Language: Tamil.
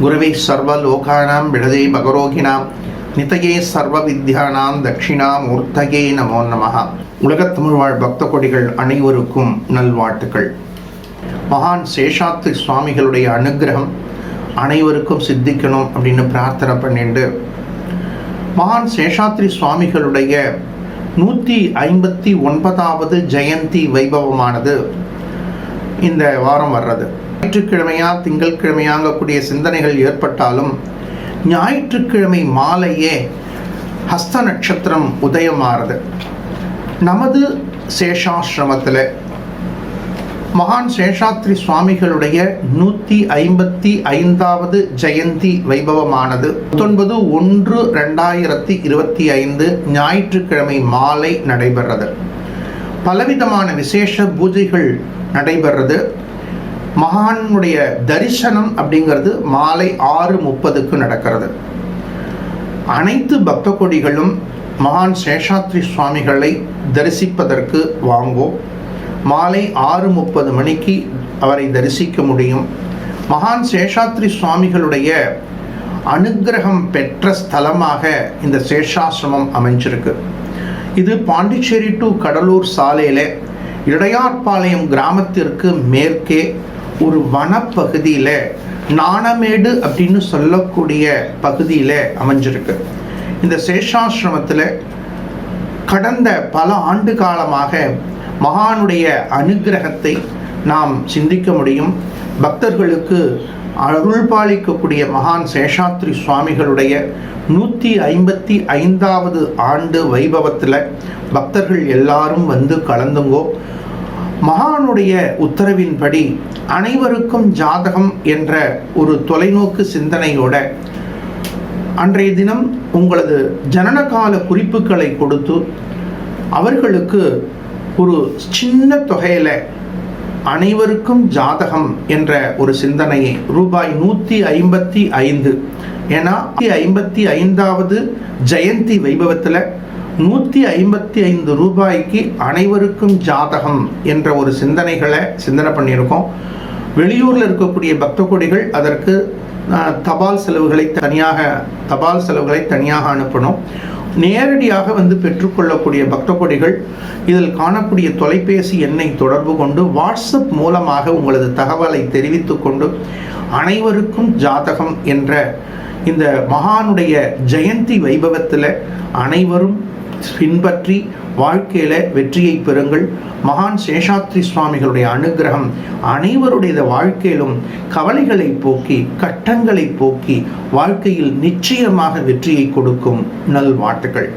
குருவே சர்வ லோகானாம் விடதே பகரோகினாம் நிதையே சர்வ வித்யானாம் தட்சிணாமூர்த்தகே நமோ நமகா உலகத் தமிழ் வாழ் பக்த கொடிகள் அனைவருக்கும் நல்வாழ்த்துக்கள். மகான் சேஷாத்ரி சுவாமிகளுடைய அனுக்கிரகம் அனைவருக்கும் சித்திக்கணும் அப்படின்னு பிரார்த்தனை பண்ணிட்டு மகான் சேஷாத்ரி சுவாமிகளுடைய நூற்றி ஐம்பத்தி ஒன்பதாவது ஜெயந்தி வைபவமானது இந்த வாரம் வர்றது. ஞாயிற்றுக்கிழமையா திங்கட்கிழமையாங்கக்கூடிய சிந்தனைகள் ஏற்பட்டாலும் ஞாயிற்றுக்கிழமை மாலையே ஹஸ்த நட்சத்திரம் உதயமாறுது. நமது சேஷாசிரமத்தில் மகான் சேஷாத்ரி சுவாமிகளுடைய நூற்றி ஐம்பத்தி ஐந்தாவது ஜெயந்தி வைபவமானது. பத்தொன்பது ஒன்று ரெண்டாயிரத்தி இருபத்தி ஐந்து ஞாயிற்றுக்கிழமை மாலை நடைபெறது பலவிதமான விசேஷ பூஜைகள் நடைபெறது மகானுடைய தரிசனம் அப்படிங்கிறது மாலை ஆறு முப்பதுக்கு நடக்கிறது. அனைத்து பக்த கொடிகளும் மகான் சேஷாத்ரி சுவாமிகளை தரிசிப்பதற்கு வாங்கும் மாலை ஆறு முப்பது மணிக்கு அவரை தரிசிக்க முடியும். மகான் சேஷாத்ரி சுவாமிகளுடைய அனுக்கிரகம் பெற்ற ஸ்தலமாக இந்த சேஷாசிரமம் அமைஞ்சிருக்கு. இது பாண்டிச்சேரி டு கடலூர் சாலையில் இடையார்பாளையம் கிராமத்திற்கு மேற்கே ஒரு வனப்பகுதியில் நாணமேடு அப்படின்னு சொல்லக்கூடிய பகுதியில் அமைஞ்சிருக்கு. இந்த சேஷாசிரமத்தில் கடந்த பல ஆண்டு காலமாக மகானுடைய அனுகிரகத்தை நாம் சிந்திக்க முடியும். பக்தர்களுக்கு அருள்பாலிக்கக்கூடிய மகான் சேஷாத்ரி சுவாமிகளுடைய நூற்றி ஐம்பத்தி ஐந்தாவது ஆண்டு வைபவத்தில் பக்தர்கள் எல்லாரும் வந்து கலந்துங்கோ. மகானுடைய உத்தரவின்படி அனைவருக்கும் ஜாதகம் என்ற ஒரு தொலைநோக்கு சிந்தனையோட அன்றைய தினம் உங்களது ஜனனகால குறிப்புகளை கொடுத்து அவர்களுக்கு ஒரு சின்ன தொகையில் அனைவருக்கும் ஜாதகம் என்ற ஒரு சிந்தனையை ரூபாய் நூற்றி ஐம்பத்தி ஐந்து. ஏன்னா ஐம்பத்தி ஐந்தாவது ஜெயந்தி வைபவத்தில் நூற்றி ஐம்பத்தி ஐந்து ரூபாய்க்கு அனைவருக்கும் ஜாதகம் என்ற ஒரு சிந்தனைகளை சிந்தனை பண்ணியிருக்கோம். வெளியூரில் இருக்கக்கூடிய பக்த கொடிகள் அதற்கு தபால் செலவுகளை தனியாக தபால் செலவுகளை தனியாக அனுப்பணும். நேரடியாக வந்து பெற்றுக்கொள்ளக்கூடிய பக்த கொடிகள் இதில் காணக்கூடிய தொலைபேசி எண்ணை தொடர்பு கொண்டு வாட்ஸ்அப் மூலமாக உங்களது தகவலை தெரிவித்து கொண்டு அனைவருக்கும் ஜாதகம் என்ற இந்த மகானுடைய ஜெயந்தி வைபவத்தில் அனைவரும் பின்பற்றி வாழ்க்கையில வெற்றியை பெறுங்கள். மகான் சேஷாத்ரி சுவாமிகளுடைய அனுகிரகம் அனைவருடைய வாழ்க்கையிலும் கவலைகளை போக்கி கட்டங்களை போக்கி வாழ்க்கையில் நிச்சயமாக வெற்றியை கொடுக்கும். நல்வாழ்த்துக்கள்.